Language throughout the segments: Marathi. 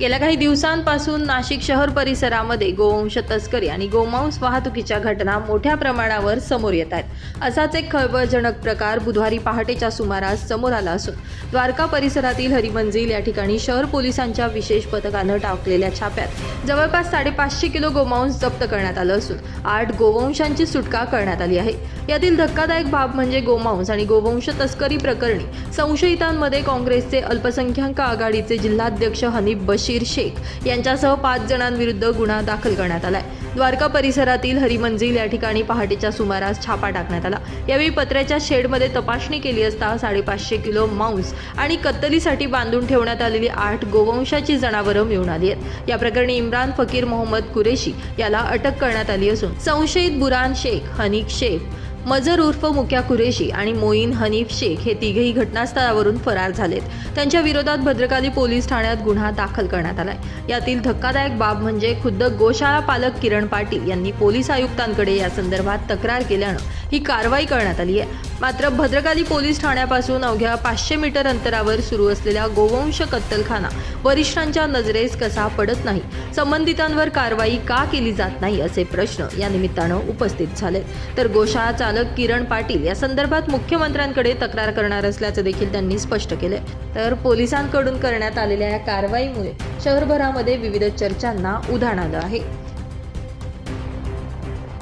गेल्या काही दिवसांपासून नाशिक शहर परिसरामध्ये गोवंश तस्करी आणि गोमांस वाहतुकीच्या घटना मोठ्या प्रमाणावर समोर येत आहेत. असाच एक खळबळजनक प्रकार बुधवारी पहाटेच्या सुमारास समोर आला असून द्वारका परिसरातील हरिमंजिल या ठिकाणी शहर पोलिसांच्या विशेष पथकानं टाकलेल्या छाप्यात जवळपास साडेपाचशे किलो गोमांस जप्त करण्यात आलं असून आठ गोवंशांची सुटका करण्यात आली आहे. यातील धक्कादायक बाब म्हणजे गोमांस आणि गोवंश तस्करी प्रकरणी संशयितांमध्ये काँग्रेसचे अल्पसंख्याक आघाडीचे जिल्हाध्यक्ष हनीफ बशीर शेख यांच्यासह पाच जणांविरुद्ध गुन्हा दाखल करण्यात आलाय. द्वारका परिसरातील हरिमंजिल या ठिकाणी पहाटेच्या सुमारास छापा टाकण्यात आला. यावेळी पत्र्याच्या शेडमध्ये तपासणी केली असता साडेपाचशे किलो मांस आणि कत्तलीसाठी बांधून ठेवण्यात आलेली आठ गोवंशाची जनावरं मिळून आली आहेत. या प्रकरणी इम्रान फकीर मोहम्मद कुरेशी याला अटक करण्यात आली असून संशयित बुरान शेख हनीक शेख मजर उर्फ मुक्या कुरेशी आणि मोईन हनीफ शेख हे तिघेही घटनास्थळावरून फरार झालेत. त्यांच्या विरोधात भद्रकाली पोलीस ठाण्यात गुन्हा दाखल करण्यात आलाय. यातील धक्कादायक बाब म्हणजे खुद्द गोशाळा पालक किरण पाटील यांनी पोलीस आयुक्तांकडे या संदर्भात तक्रार केल्यानं ही कारवाई करण्यात आली आहे. मात्र भद्रकाली पोलीस ठाण्यापासून अवघ्या पाचशे मीटर अंतरावर सुरू असलेल्या गोवंश कत्तलखाना वरिष्ठांच्या नजरेस कसा पडत नाही संबंधितांवर कारवाई का केली जात नाही असे प्रश्न या निमित्तानं उपस्थित झाले तर गोशाळा चालक किरण पाटील या संदर्भात मुख्यमंत्र्यांकडे तक्रार करणार असल्याचं देखील त्यांनी स्पष्ट केले तर पोलिसांकडून करण्यात आलेल्या या कारवाईमुळे शहरभरामध्ये विविध चर्चांना उधाण आलं आहे.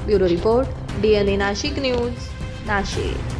Bureau report DNA Nashik news Nashik.